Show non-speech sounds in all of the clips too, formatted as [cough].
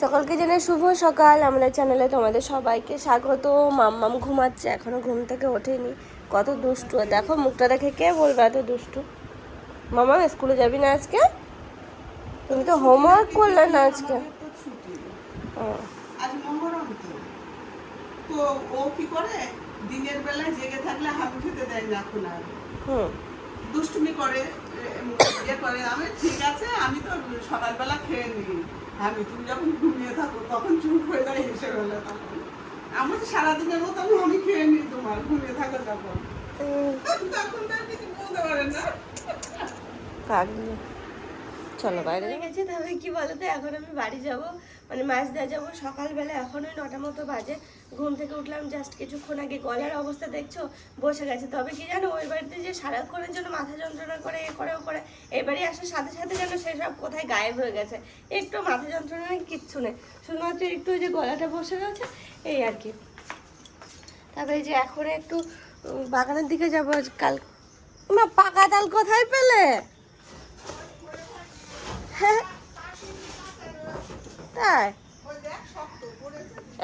সকলকে জানাই শুভ সকাল। আমাদের চ্যানেলে তোমাদের সবাইকে স্বাগত। মাম্মাম ঘুমাচ্ছে এখনও ঘুম থেকে ওঠেনি। কত দুষ্টু। দেখো মুখটা দেখে কে বলবে এত দুষ্টু? মামা স্কুলে যাবি না আজকে? তুমি তো হোমওয়ার্ক করলে না আজকে? তো ও, আজ মহরম তো। তো ও কি করে? দিনের বেলায় জেগে থাকলে হাত খেতে দেয় না এখন হুম। দুষ্টুমি করে ইয়ে করে। আমি ঠিক আছে আমি তো সকালবেলা খেয়ে নিই। আমি তুমি যখন ঘুমিয়ে থাকো তখন চুপ হয়ে যায় হেসে বেলা তখন। আমার সারাদিনের মতো আমি আমি খেয়ে নিই তোমার ঘুমিয়ে থাকো তখন তখন তো কিছু বলতে পারে না। চলো বাইরে গেছে তবে কি বলতো? এখন আমি বাড়ি যাব। মানে মাছ দেওয়া যাব সকালবেলা এখনই নটা মতো বাজে, ঘুম থেকে উঠলাম জাস্ট কিছুক্ষণ আগে গলার অবস্থা দেখছ, বসে গেছে। তবে কি জানো, ওই বাড়িতে যে সারাক্ষণের জন্য মাথা যন্ত্রণা করে, এ করে, ও করে বাড়ি আসার সাথে সাথে যেন সেসব কোথায় গায়েব হয়ে গেছে। একটু মাথা যন্ত্রণা কিচ্ছু নেই। শুধুমাত্র একটু ওই যে গলাটা বসে গেছে এই আর কি। এই যে এখন একটু বাগানের দিকে যাব কাল। পাকা তাল কোথায় পেলে? হ্যাঁ তাই?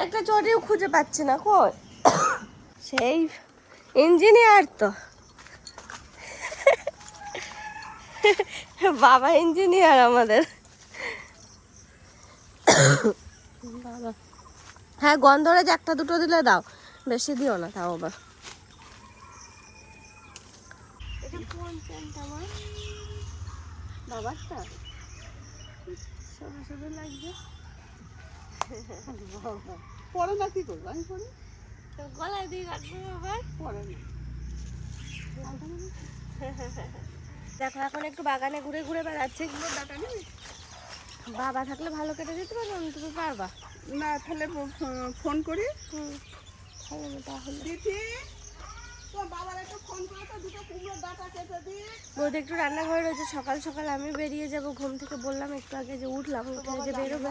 একটা চটিও খুঁজে পাচ্ছি না, কই? সেই ইঞ্জিনিয়ার তো। বাবা ইঞ্জিনিয়ার আমাদের। বাবা। হ্যাঁ গন্ধরাজ একটা দুটো দিলে দাও। বেশি দিও না, তাও আমার? বাবারটা? সরু সরু লাগবে। পরে না কি করব? আমি পরে তো গলায় দিয়ে রাখব আবার। পরে না। দেখো এখন একটু বাগানে ঘুরে ঘুরে বেড়াচ্ছে। এগুলো ডাটা নেই বাবা থাকলে ভালো কেটে দিতে আমি তুমি পারবা। না তাহলে ফোন করি। হুম তাহলে। দিদি? বৌদি একটু রান্নাঘরে রয়েছে সকাল সকাল আমি বেরিয়ে যাব ঘুম থেকে বললাম একটু আগে যে উঠলাম উঠে যে বেরোবো।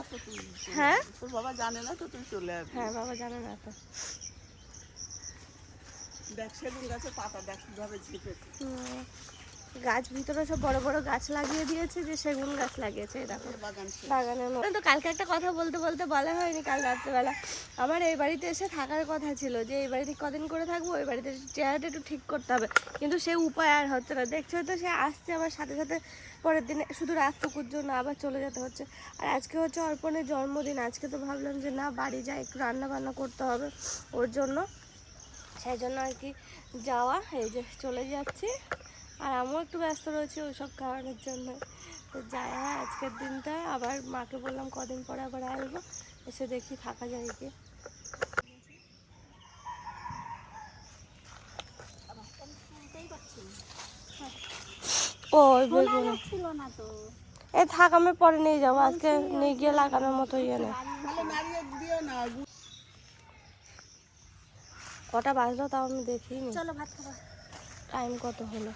হ্যাঁ? তোর বাবা জানে না তো তুই চলে আসবি। হ্যাঁ বাবা জানে না তো। দেখ সেলুন গাছে পাতা দেখ কীভাবে ঝিপেছে গাছ ভিতরে সব বড় বড় গাছ লাগিয়ে দিয়েছে, যে সেগুন গাছ লাগিয়েছে, এই দেখো, বাগানের মধ্যে। তো কালকে একটা কথা বলতে বলতে বলা হয়নি, কাল রাত্রেবেলা। আমার এই বাড়িতে এসে থাকার কথা ছিল, যে এই বাড়িতে কদিন করে থাকব, ওই বাড়িতে চেহারাটা একটু ঠিক করতে হবে। কিন্তু সে উপায় আর হচ্ছে না। দেখছ তো, সে আসছে আবার সাথে সাথে পরের দিনে শুধু রাতটুকুর জন্য আবার চলে যেতে হচ্ছে। আর আজকে হচ্ছে অর্পণের জন্মদিন, আজকে তো ভাবলাম যে না, বাড়ি যাই, একটু রান্না বান্না করতে হবে ওর জন্য। সেই জন্য আর কি যাওয়া, এই যে চলে যাচ্ছি। আর আমিও একটু ব্যস্ত রয়েছি ওই সব কারণের জন্য। তো যাই হ্যাঁ আজকের দিনটা আবার মাকে বললাম কদিন পরে আবার আসব এসে দেখি থাকা যায় কি। ও ওই বেগুন এ থাক আমি পরে নিয়ে যাব আজকে নিয়ে গিয়ে লাগানোর মতো ইয়ে নেই। না কটা বাজলো তাও আমি দেখিনি। চলো ভাত খাবা। টাইম কত হলো?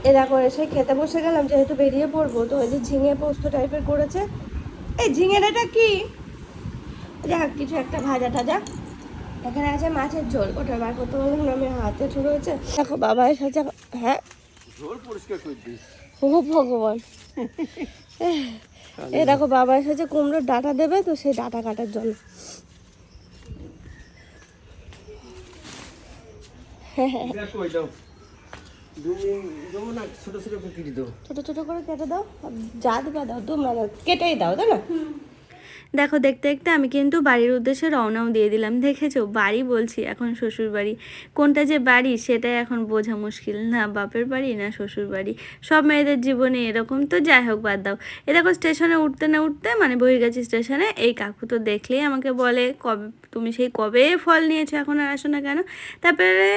এ দেখো এসে খেতে বসে গেলাম যেহেতু বেরিয়ে পড়ব তো ওই যে ঝিঙে পোস্ত টাইপের করেছে। এই ঝিঙের এটা কি? যাক কিছু একটা ভাজা টাজা এখানে আছে মাছের ঝোল ওটা বার করতে বললাম আমি হাতে শুরু হয়েছে দেখো বাবা এসেছে হ্যাঁ? ঝোল পরিষ্কার করে ও ভগবান। এই দেখো বাবা এসেছে কুমড়োর ডাটা দেবে তো সেই ডাটা কাটার জন্য দেখো ওই দাও তুমি দেবো না ছোটো ছোটো করে কেটে দেবো। ছোট ছোট করে কেটে দাও। আর যা দিবা দাও তোমরা কেটেই দাও তাই না দেখো দেখতে দেখতে আমি কিন্তু বাড়ির উদ্দেশ্যে রওনাও দিয়ে দিলাম। দেখেছ? বাড়ি বলছি এখন শ্বশুর বাড়ি কোনটা যে বাড়ি সেটাই এখন বোঝা মুশকিল। না বাপের বাড়ি না শ্বশুর বাড়ি সব মেয়েদের জীবনে এরকম। তো যাই হোক বাদ দাও। এ দেখো স্টেশনে উঠতে না উঠতে মানে বহির্গাছি স্টেশনে এই কাকু তো দেখলেই আমাকে বলে কবে তুমি সেই কবে ফল নিয়েছো? এখন আর আসো না কেন? তারপরে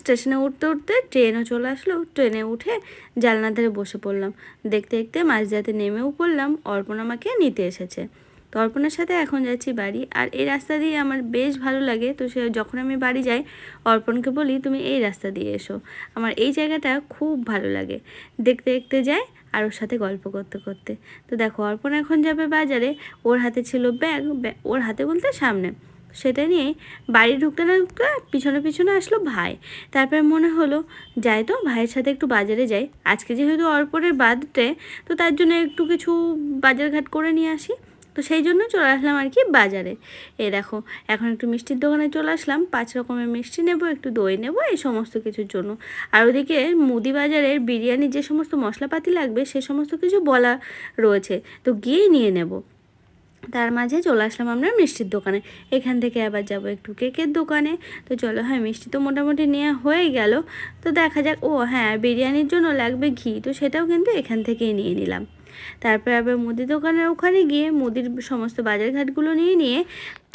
স্টেশনে উঠতে উঠতে ট্রেনও চলে আসলো। ট্রেনে উঠে জানলার ধারে বসে পড়লাম। দেখতে দেখতে মাঝরাতে নেমেও পড়লাম। অর্পণ আমাকে নিতে এসেছে। তো অর্পণের সাথে এখন যাচ্ছি বাড়ি। আর এই রাস্তা দিয়ে আমার বেশ ভালো লাগে। তো সে যখন আমি বাড়ি যাই, অর্পণকে বলি, তুমি এই রাস্তা দিয়ে এসো। আমার এই জায়গাটা খুব ভালো লাগে। দেখতে দেখতে যাই আর ওর সাথে গল্প করতে করতে। তো দেখো, অর্পণ এখন যাবে বাজারে। ওর হাতে ছিল ব্যাগ। ওর হাতে বলতে সামনে। সেটা নিয়ে বাড়ি ঢুকতে না ঢুকতে পিছনে পিছনে আসলো ভাই। তারপর মনে হলো, যাই তো, ভাইয়ের সাথে একটু বাজারে যাই। আজকে যেহেতু অর্পণের বার্থডে, তো তার জন্য একটু কিছু বাজারঘাট করে নিয়ে আসি। তো সেই জন্য চলে আসলাম আর কি বাজারে। এ দেখো, এখন একটু মিষ্টির দোকানে চলে আসলাম। পাঁচ রকমের মিষ্টি নেব, একটু দই নেব, এই সমস্ত কিছুর জন্য। আর ওদিকে মুদি বাজারের বিরিয়ানির যে সমস্ত মশলাপাতি লাগবে, সে সমস্ত কিছু বলা রয়েছে। তো গিয়েই নিয়ে নেব। তার মাঝে চলে আসলাম আমরা মিষ্টির দোকানে। এখান থেকে আবার যাব একটু কেকের দোকানে। তো চলো হ্যাঁ মিষ্টি তো মোটামুটি নেওয়া হয়ে গেল। তো দেখা যাক, ও হ্যাঁ বিরিয়ানির জন্য লাগবে ঘি, তো সেটাও কিন্তু এখান থেকেই নিয়ে নিলাম। তারপরে আবার মুদি দোকানের ওখানে গিয়ে মুদির সমস্ত বাজারঘাটগুলো নিয়ে নিয়ে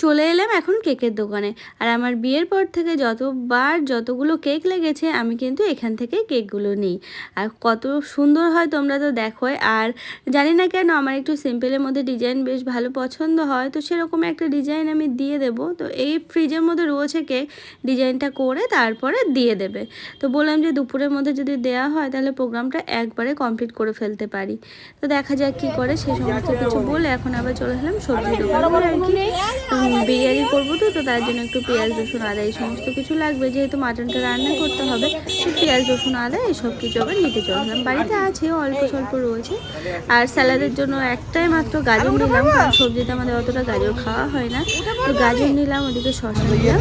চলে এলাম এখন কেকের দোকানে। আর আমার বিয়ের পর থেকে যতবার যতগুলো কেক লেগেছে, আমি কিন্তু এখান থেকে কেকগুলো নিই। আর কত সুন্দর হয় তোমরা তো দেখোই। আর জানি না কেন আমার একটু সিম্পলের মধ্যে ডিজাইন বেশ ভালো পছন্দ হয়, তো সেরকম একটা ডিজাইন আমি দিয়ে দেব। তো এই ফ্রিজের মধ্যে রয়েছে কেক, ডিজাইনটা করে তারপরে দিয়ে দেবে। তো বললাম যে দুপুরের মধ্যে যদি দেওয়া হয়, তাহলে প্রোগ্রামটা একবারে কমপ্লিট করে ফেলতে পারি। তো দেখা যাক কি করে সেই সমস্ত কিছু বলে এখন আবার চলে এলাম সবজি দোকানে। আর কি বিরিয়ানি করব তো তো তার জন্য একটু পেঁয়াজ, রসুন, আদা, এই সমস্ত কিছু লাগবে। যেহেতু মাটনটা রান্না করতে হবে, তো পেঁয়াজ, রসুন, আদা এইসব কিছু আবার নিতে চলে এলাম। বাড়িতে আছে, অল্প স্বল্প রয়েছে। আর স্যালাডের জন্য একটাই মাত্র গাজর নিলাম, কারণ সবজিতে আমাদের অতটা গাজর খাওয়া হয় না। তো গাজর নিলাম, ওদিকে শসা নিলাম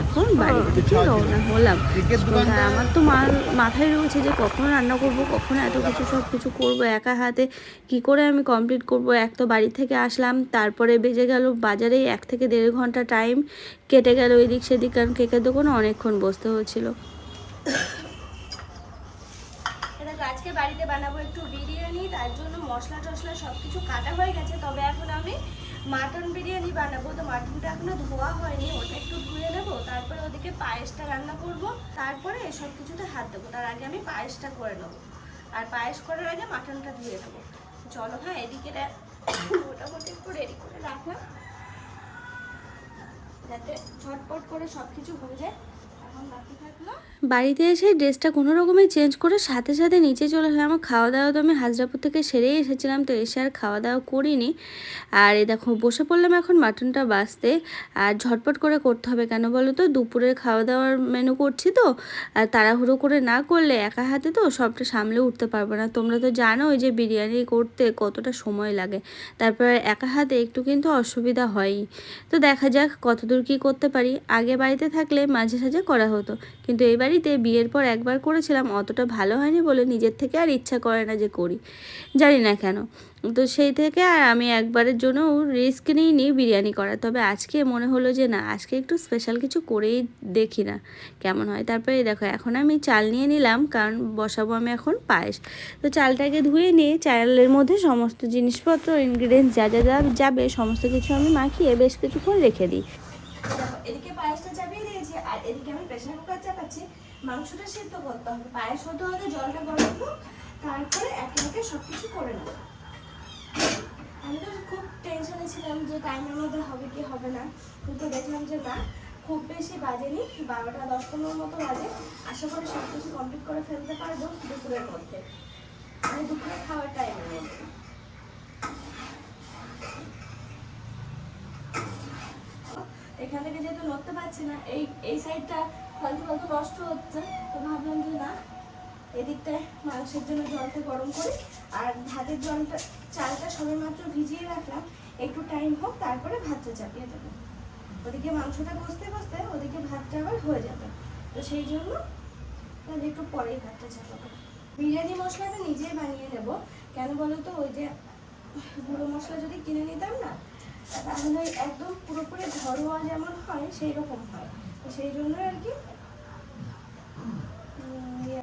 এখন বাড়ির দিকে রওনা হলাম। আমার তো মাথায় রয়েছে যে কখন রান্না করব, কখন এত কিছু সব কিছু করব, একা হাতে কি করে আমি কমপ্লিট করব? এক তো বাড়ি থেকে আসলাম, তারপরে বেজে গেল বাজারে এক থেকে দেড় ঘণ্টা টাইম কেটে গেল এদিক সেদিক, কারণ কেকের দোকানে অনেকক্ষণ বসতে হয়েছিল আজকে বাড়িতে বানাবো একটু বিরিয়ানি, তার জন্য মশলা টশলা সব কিছু কাটা হয়ে গেছে, তবে এখন আমি মাটন বিরিয়ানি বানাবো। তো মাটনটা এখনও ধোয়া হয়নি, ওটা একটু ধুয়ে নেব, তারপরে ওদিকে পায়েসটা রান্না করব, তারপরে সব কিছুতে হাত দেবো। তার আগে আমি পায়েসটা করে নেব। আর পায়েস করার আগে মাটনটা ধুয়ে নেব। চলো হ্যাঁ এদিকে মোটামুটি একটু রেডি করে রাখলাম। যাতে ঝটপট করে সব কিছু হয়ে যায়। বাড়িতে এসে ড্রেসটা কোনো রকমে চেঞ্জ করে সাথে সাথে নিচে চলে এলাম। আমার খাওয়া দাওয়া তো আমি হাজরাপুর থেকে সেরেই এসেছিলাম, তো এসে আর খাওয়া দাওয়া করিনি। আর এ দেখো, বসে পড়লাম এখন মাটনটা বাছতে আর ঝটপট করে করতে হবে কেন বলো তো? দুপুরের খাওয়া দাওয়ার মেনু করছি তো। আর তাড়াহুড়ো করে না করলে একা হাতে তো সবটা সামলে উঠতে পারব না। তোমরা তো জানো ওই যে বিরিয়ানি করতে কতটা সময় লাগে। তারপরে একা হাতে একটু কিন্তু অসুবিধা হয়ই। তো দেখা যাক কতদূর কী করতে পারি। আগে বাড়িতে থাকলে মাঝে সাঝে করা হতো। কিন্তু এই বাড়িতে বিয়ের পর একবার করেছিলাম, অতটা ভালো হয়নি বলে নিজের থেকে আর ইচ্ছা করে না যে করি। জানি না কেন। তো সেই থেকে আর আমি একবারের জন্য রিস্ক নিইনি বিরিয়ানি করা তবে আজকে মনে হলো যে না, আজকে একটু স্পেশাল কিছু করেই দেখি না কেমন হয়। তারপরে দেখো, এখন আমি চাল নিয়ে নিলাম, কারণ বসাবো আমি এখন পায়েস। তো চালটাকে ধুয়ে নিয়ে চালের মধ্যে সমস্ত জিনিসপত্র ইনগ্রিডিয়েন্টস যা যা যা যাবে, সমস্ত কিছু আমি মাখিয়ে বেশ কিছুক্ষণ রেখে দিই। এদিকে পায়েসটা চাপিয়ে দিয়েছি আর এদিকে আমি প্রেসার কুকার চাপাচ্ছি মাংসটা সেদ্ধ করতে হবে। পায়েস হতে হতে জলটা গরম হোক, তারপরে একে একে সব কিছু করে নেব। আমি তো খুব টেনশনে ছিলাম যে টাইমের মধ্যে হবে কি হবে না। কিন্তু দেখলাম যে না, খুব বেশি বাজেনি, বারোটা দশ পনেরো মতো বাজে। আশা করি সব কিছু কমপ্লিট করে ফেলতে পারব দুপুরের মধ্যে। মানে দুপুরে খাওয়ার টাইমের মধ্যে। এখান থেকে যেহেতু নড়তে পারছি না, এই এই সাইডটা ফালতু ফালতু নষ্ট হচ্ছে। তো ভাবলাম যে না এদিকটায় মাংসের জন্য জলটা গরম করি আর ভাতের জলটা, চালটা সবে মাত্র ভিজিয়ে রাখলাম। একটু টাইম হোক, তারপরে ভাতটা চাপিয়ে দেবো। ওদিকে মাংসটা কষতে কষতে ওদিকে ভাতটা আবার হয়ে যাবে। তো সেই জন্য তাহলে একটু পরেই ভাতটা চাপাবো। বিরিয়ানি মশলাটা নিজেই বানিয়ে নেব। কেন বলো তো ওই যে গুঁড়ো মশলা যদি কিনে নিতাম না, তাহলে একদম পুরোপুরি ঘরোয়া যেমন হয় সেই রকম হয়। সেই জন্য আর কি ইয়ে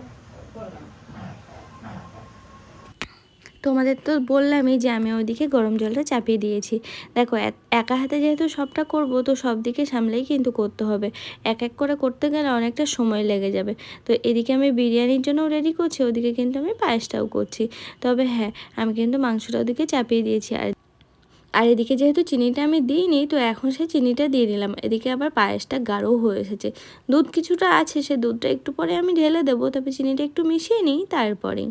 তোমাদের তো বললামই যে আমি ওইদিকে গরম জলটা চাপিয়ে দিয়েছি। দেখো একা হাতে যেহেতু সবটা করব, তো সব দিকে সামলেই কিন্তু করতে হবে। এক এক করে করতে গেলে অনেকটা সময় লেগে যাবে। তো এদিকে আমি বিরিয়ানির জন্য রেডি করছি, ওদিকে কিন্তু আমি পায়েসটাও করছি। তবে হ্যাঁ আমি কিন্তু মাংসটা ওদিকে চাপিয়ে দিয়েছি। আর আর এদিকে যেহেতু চিনিটা আমি দিইনি, তো এখন সে চিনিটা দিয়ে নিলাম। এদিকে আবার পায়েসটা গাঢ় হয়ে এসেছে। দুধ কিছুটা আছে, সে দুধটা একটু পরে আমি ঢেলে দেবো, তবে চিনিটা একটু মিশিয়ে নিই তারপরেই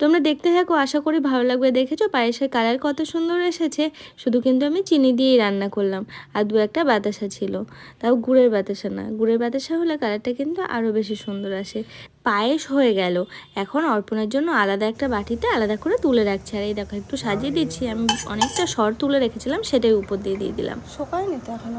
তোমরা দেখতে থাকো আশা করি ভালো লাগবে। দেখেছ? পায়েসের কালার কত সুন্দর এসেছে। শুধু কিন্তু আমি চিনি দিয়েই রান্না করলাম। আর দু একটা বাতাসা ছিল। তাও গুড়ের বাতাসা না। গুড়ের বাতাসা হলে কালারটা কিন্তু আরও বেশি সুন্দর আসে। পায়েস হয়ে গেল। এখন অর্পণের জন্য আলাদা একটা বাটিতে আলাদা করে তুলে রাখছি। আর এই দেখো একটু সাজিয়ে দিচ্ছি। আমি অনেকটা সর তুলে রেখেছিলাম সেটাই উপর দিয়ে দিয়ে দিলাম। শোকায়নি তো এখন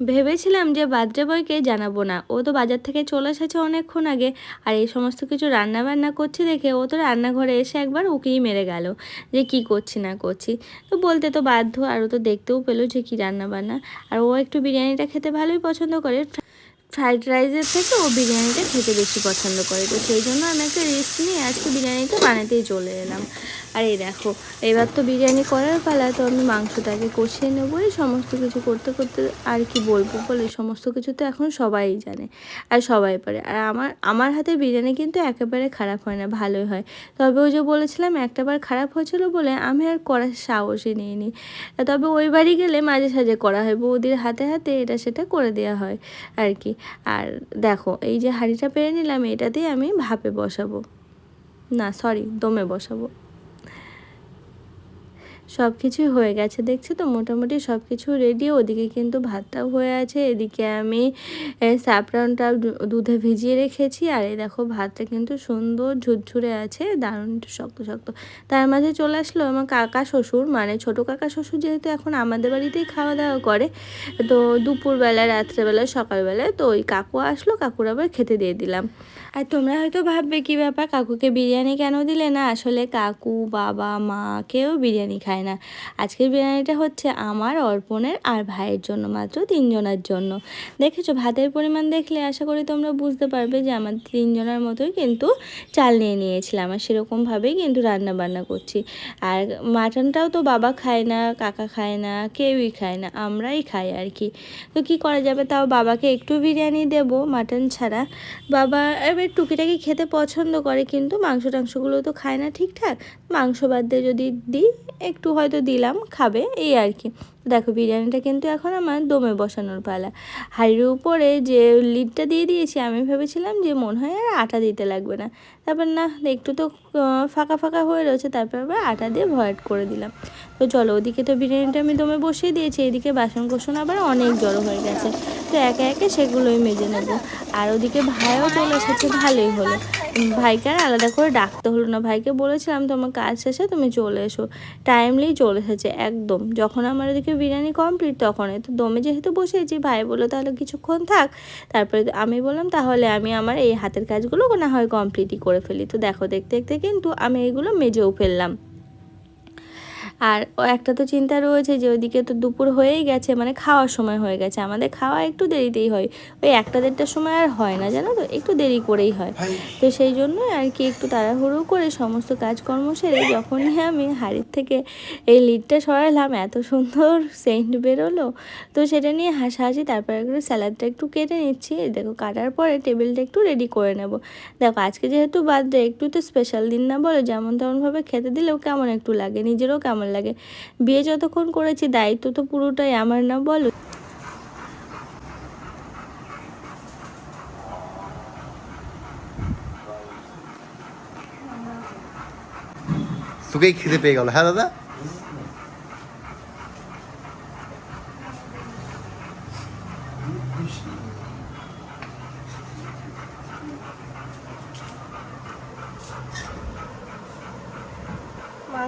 ভেবেছিলাম যে বার্থডে বয়কে জানাব না। ও তো বাজার থেকে চলে এসেছে অনেকক্ষণ আগে। আর এই সমস্ত কিছু রান্না বান্না করছি দেখে ও তো রান্নাঘরে এসে একবার ওকেই মেরে গেল। যে কি করছি না করছি। তো বলতে তো বাধ্য, আর ও তো দেখতেও পেল যে কি রান্না বান্না আর ও একটু বিরিয়ানিটা খেতে ভালোই পছন্দ করে। ফ্রাইড রাইসের থেকে ও বিরিয়ানিটা খেতে বেশি পছন্দ করে। তো সেই জন্য আমি একটা রিস্ক নিয়ে আজকে বিরিয়ানিটা বানাতেই চলে এলাম। আর এই দেখো, এবার তো বিরিয়ানি করার পালা, তো আমি মাংসটাকে কষিয়ে নেব। এই সমস্ত কিছু করতে করতে আর কি বলব বলে? সমস্ত কিছু তো এখন সবাই জানে আর সবাই পারে। আর আমার আমার হাতে বিরিয়ানি কিন্তু একেবারে খারাপ হয় না, ভালোই হয়। তবে ওই যে বলেছিলাম একটাবার খারাপ হয়েছিল বলে আমি আর করার সাহসই নিইনি। তবে ওই বাড়ি গেলে মাঝে সাঝে করা হয়, বৌদির হাতে হাতে এটা সেটা করে দেওয়া হয় আর কি। আর দেখো, এই যে হাঁড়িটা পেরে নিলাম এটাতেই আমি ভাপে বসাবো। না সরি দমে বসাবো। সব কিছুই হয়ে গেছে। দেখছি তো? মোটামুটি সব কিছু রেডি ওদিকে কিন্তু ভাতটাও হয়ে আছে। এদিকে আমি দু- দুধে ভিজিয়ে রেখেছি। আর এই দেখো, ভাতটা কিন্তু সুন্দর ঝুরঝুরে আছে, দারুণ শক্ত শক্ত। তার মাঝে চলে আসলো আমার কাকা শ্বশুর মানে ছোট কাকা শ্বশুর যেহেতু এখন আমাদের বাড়িতেই খাওয়া দাওয়া করে, তো দুপুরবেলা, রাত্রেবেলা, সকালবেলা, তো ওই কাকু আসলো, কাকুর আবার খেতে দিয়ে দিলাম। আর তোমরা হয়তো ভাববে, কি ব্যাপার? কাকুকে বিরিয়ানি কেন দিলে না? আসলে কাকু, বাবা, মা কেউ বিরিয়ানি খায় না। আজকের বিরিয়ানিটা হচ্ছে আমার অর্পণের আর ভাইয়ের জন্য মাত্র তিনজনের জন্য। দেখেছ, ভাতের পরিমাণ দেখলে আশা করি তোমরা বুঝতে পারবে যে আমার তিনজনের মতোই কিন্তু চাল নিয়ে নিয়েছিলাম আর সেরকমভাবেই কিন্তু রান্না বান্না করছি। আর মাটনটাও তো বাবা খায় না, কাকা খায় না, কেউই খায় না, আমরাই খাই আর কি। তো কি করা যাবে? তাও বাবাকে একটু বিরিয়ানি দেব মাটন ছাড়া। বাবা এবার টুকিটাকি খেতে পছন্দ করে, কিন্তু মাংস টাংসগুলো তো খায় না ঠিকঠাক। মাংস বাদ দিয়ে যদি দিই, একটু হয়তো দিলাম, খাবে, এই আর কি। দেখো, বিরিয়ানিটা কিন্তু এখন আমার দমে বসানোর পালা। হাঁড়ির উপরে যে লিডটা দিয়ে দিয়েছি, আমি ভেবেছিলাম যে মনে হয় আর আটা দিতে লাগবে না। তারপর না, একটু তো ফাঁকা ফাঁকা হয়ে রয়েছে, তারপর আবার আটা দিয়ে ভয়েড করে দিলাম। তো চলো, ওদিকে তো বিরিয়ানিটা আমি দমে বসিয়ে দিয়েছি, এদিকে বাসন কোসন আবার অনেক জড়ো হয়ে গেছে। তো একে একে সেগুলোই মেজে নেব। আর ওদিকে ভাইও চলে এসেছে, ভালোই হলো। ভাইকে আর আলাদা করে ডাকতে হলো না। ভাইকে বলেছিলাম, তোমার কাজ শেষে তুমি চলে এসো। টাইমলি চলে এসেছে, একদম। যখন আমার ওদিকে বিরিয়ানি কমপ্লিট তখন। তো দমে যেহেতু বসেছি, ভাই বলল তাহলে কিছুক্ষণ থাক। তারপরে আমি বললাম, তাহলে আমি আমার এই হাতের কাজগুলো না হয় কমপ্লিটই করে ফেলি। তো দেখো, দেখতে দেখতে কিন্তু আমি এগুলো মেজেও ফেললাম। আর ও একটা তো চিন্তা রয়েছে যে ওইদিকে তো দুপুর হয়েই গেছে মানে খাওয়ার সময় হয়ে গেছে। আমাদের খাওয়া একটু দেরিতেই হয়। ওই একটা দেড়টার সময় আর হয় না জানো তো? একটু দেরি করেই হয়। তো সেই জন্য আর কি একটু তাড়াহুড়ো করে সমস্ত কাজকর্ম সেরে যখনই আমি হাড়ির থেকে এই লিডটা সরালাম এত সুন্দর সেন্ট বেরোলো। তো সেটা নিয়ে হাসাহাসি তারপরে করে স্যালাডটা একটু কেটে নিচ্ছি। দেখো কাটার পরে টেবিলটা একটু রেডি করে নেব। দেখো আজকে যেহেতু বার্থডে একটু তো স্পেশাল দিন না বলো যেমন তেমনভাবে খেতে দিলেও কেমন একটু লাগে নিজেরও কেমন লাগে। বিয়ে যতক্ষণ করেছি, দায়িত্ব তো পুরোটাই আমার না, বলো। তোকেই খিদে পেয়ে গেল হ্যাঁ দাদা?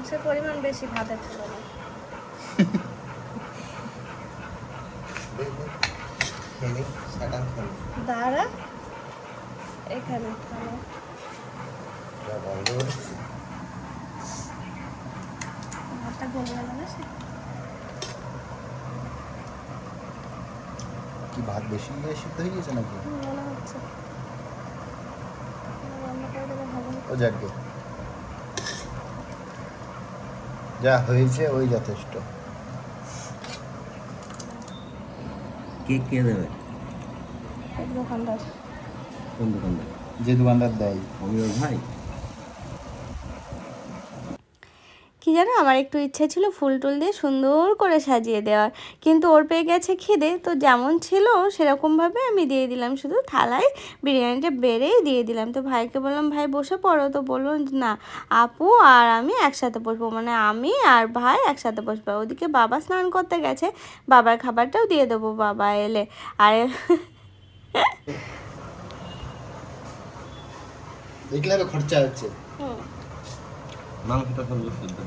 মাংসের পরিমাণ বেশি ভাতের তুলনায়। দাঁড়া এখানে। ভাতটা গলে গেল না কি ভাত বেশি সিদ্ধ হয়ে গেছে নাকি? মনে হচ্ছে। ও যাকে যা হয়েছে ওই যথেষ্ট। কে কে দেবে? দোকানদার। কোন দোকানদার? যে দোকানদার দেয়। আমি ওর ভাই? কি জানো? আমার একটু ইচ্ছে ছিল ফুল টুল দিয়ে সুন্দর করে সাজিয়ে দেওয়ার। কিন্তু ওর পেয়ে গেছে খিদে। তো যেমন ছিল, সেরকমভাবে আমি দিয়ে দিলাম শুধু থালায় বিরিয়ানিটা বেড়েই দিয়ে দিলাম। তো ভাইকে বললাম, ভাই, বসে পড়ো। তো বলল, না, আপু আর আমি একসাথে বসবো। মানে আমি আর ভাই একসাথে বসবো। ওদিকে বাবা স্নান করতে গেছে। বাবার খাবারটাও দিয়ে দেবো, বাবা এলে। আর খরচা হচ্ছে। মাংসটা সুন্দর সিদ্ধ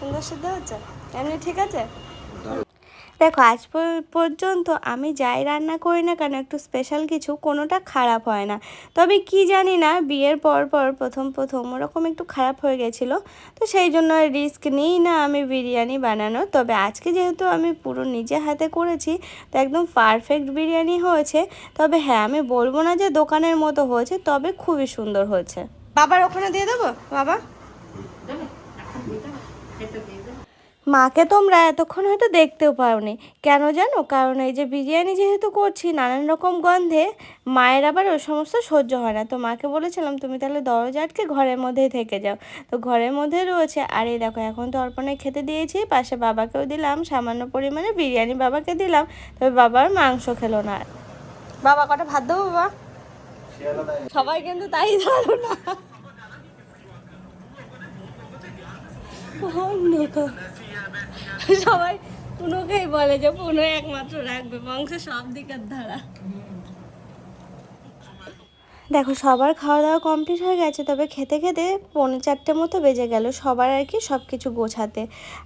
সুন্দর সিদ্ধ হচ্ছে? এমনি ঠিক আছে? দেখো আজ পর- পর্যন্ত আমি যাই রান্না করি না কেন একটু স্পেশাল কিছু কোনোটা খারাপ হয় না। তবে কি জানি না বিয়ের পর পর প্রথম প্রথম ওরকম একটু খারাপ হয়ে গেছিল। তো সেই জন্য রিস্ক নিই না আমি বিরিয়ানি বানানো তবে আজকে যেহেতু আমি পুরো নিজে হাতে করেছি তো একদম পারফেক্ট বিরিয়ানি হয়েছে। তবে হ্যাঁ আমি বলব না যে দোকানের মতো হয়েছে তবে খুবই সুন্দর হয়েছে। বাবার ওখানে দিয়ে দেবো? বাবা? মাকে তোমরা এতক্ষণ হয়তো দেখতেও পাওনি। কেন জানো? কারণ এই যে বিরিয়ানি যেহেতু করছি, নানান রকম গন্ধে মায়ের আবার ওই সমস্ত সহ্য হয় না। তো মাকে বলেছিলাম, তুমি তাহলে দরজা আটকে ঘরের মধ্যেই থেকে যাও। তো ঘরের মধ্যে রয়েছে, আর এই দেখো, এখন তো অর্পণে খেতে দিয়েছি, পাশে বাবাকেও দিলাম, সামান্য পরিমাণে বিরিয়ানি বাবাকে দিলাম। তবে বাবার মাংস খেলো না। বাবা, কটা ভাত দেবো বাবা? সবাই কিন্তু তাই ধরো না। সবাই পুনোকেই বলে যে পুনো একমাত্র রাখবে বংশের সব দিকের ধারা। দেখো, সবার খাওয়া দাওয়া কমপ্লিট হয়ে গেছে, তবে খেতে খেতে পৌনে চারটে মতো বেজে গেল সবার আর কি সব কিছু গোছাতে।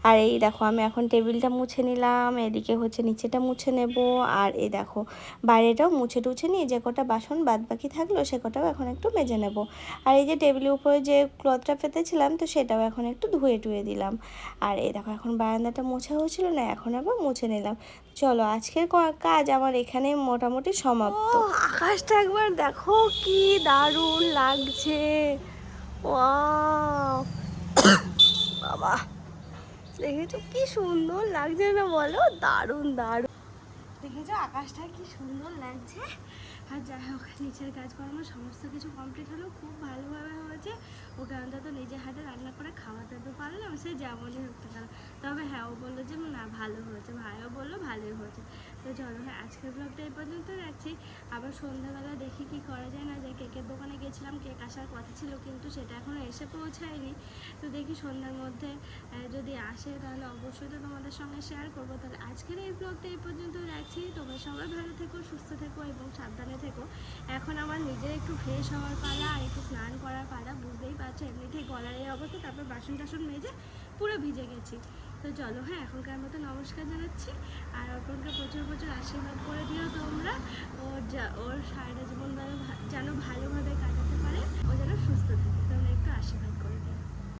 আর এই দেখো, আমি এখন টেবিলটা মুছে নিলাম, এদিকে হচ্ছে নিচেটা মুছে নেব, আর এই দেখো, বাইরেটাও মুছে টুছে নিয়ে যে কটা বাসন বাদ বাকি থাকল সে কটাও এখন একটু মেজে নেব। আর এই যে টেবিলের উপরে যে ক্লথটা পেতেছিলাম তো সেটাও এখন একটু ধুয়ে টুয়ে দিলাম। আর এই দেখো, এখন বারান্দাটা মুছে হয়েছিল না, এখন আবার মুছে নিলাম। চলো, আজকের কাজ আমার এখানে মোটামুটি সমাপ্ত। আকাশটা একবার দেখো কি দারুণ লাগছে। [coughs] বাবা, দেখেছ কি সুন্দর লাগছে না বলো? দারুণ দারুণ। দেখেছ আকাশটা কি সুন্দর লাগছে? আর যাই হোক নিচের কাজকর্ম, সমস্ত কিছু কমপ্লিট হলো, খুব ভালোভাবে হয়েছে। ওকে অন্তত নিজের হাতে রান্না করে খাওয়াতে তো পারলাম, সে যেমনই হোক না তবে হ্যাঁ ও বলল যে না, ভালো হয়েছে। ভাইও বলল, ভালোই হয়েছে। তো চলো হ্যাঁ আজকের ব্লগটা এই পর্যন্ত রাখছি। আবার সন্ধ্যাবেলা দেখি কি করা যায়, না যে কেকের দোকানে গেছিলাম, কেক আসার কথা ছিল, কিন্তু সেটা এখনও এসে পৌঁছায়নি। তো দেখি সন্ধ্যার মধ্যে যদি আসে, তাহলে অবশ্যই তো তোমাদের সঙ্গে শেয়ার করব। তাহলে আজকের এই ব্লগটা এই পর্যন্ত রাখছি। তোমরা সবাই ভালো থেকো, সুস্থ থেকো এবং সাবধানে থেকো। এখন আমার নিজের একটু ফ্রেশ হওয়ার পালা আর একটু স্নান করার পালা, বুঝতেই পারছ, এমনিতেই গলার এই অবস্থা, তারপর বাসন টাসন মেজে পুরো ভিজে গেছি। তো চলো হ্যাঁ এখনকার মতো নমস্কার জানাচ্ছি। আর অর্পণকে প্রচুর প্রচুর আশীর্বাদ করে দিও তোমরা। ওর যা, ওর সারাটা জীবন যেন ভালোভাবে কাটাতে পারে। ও যেন সুস্থ থাকে।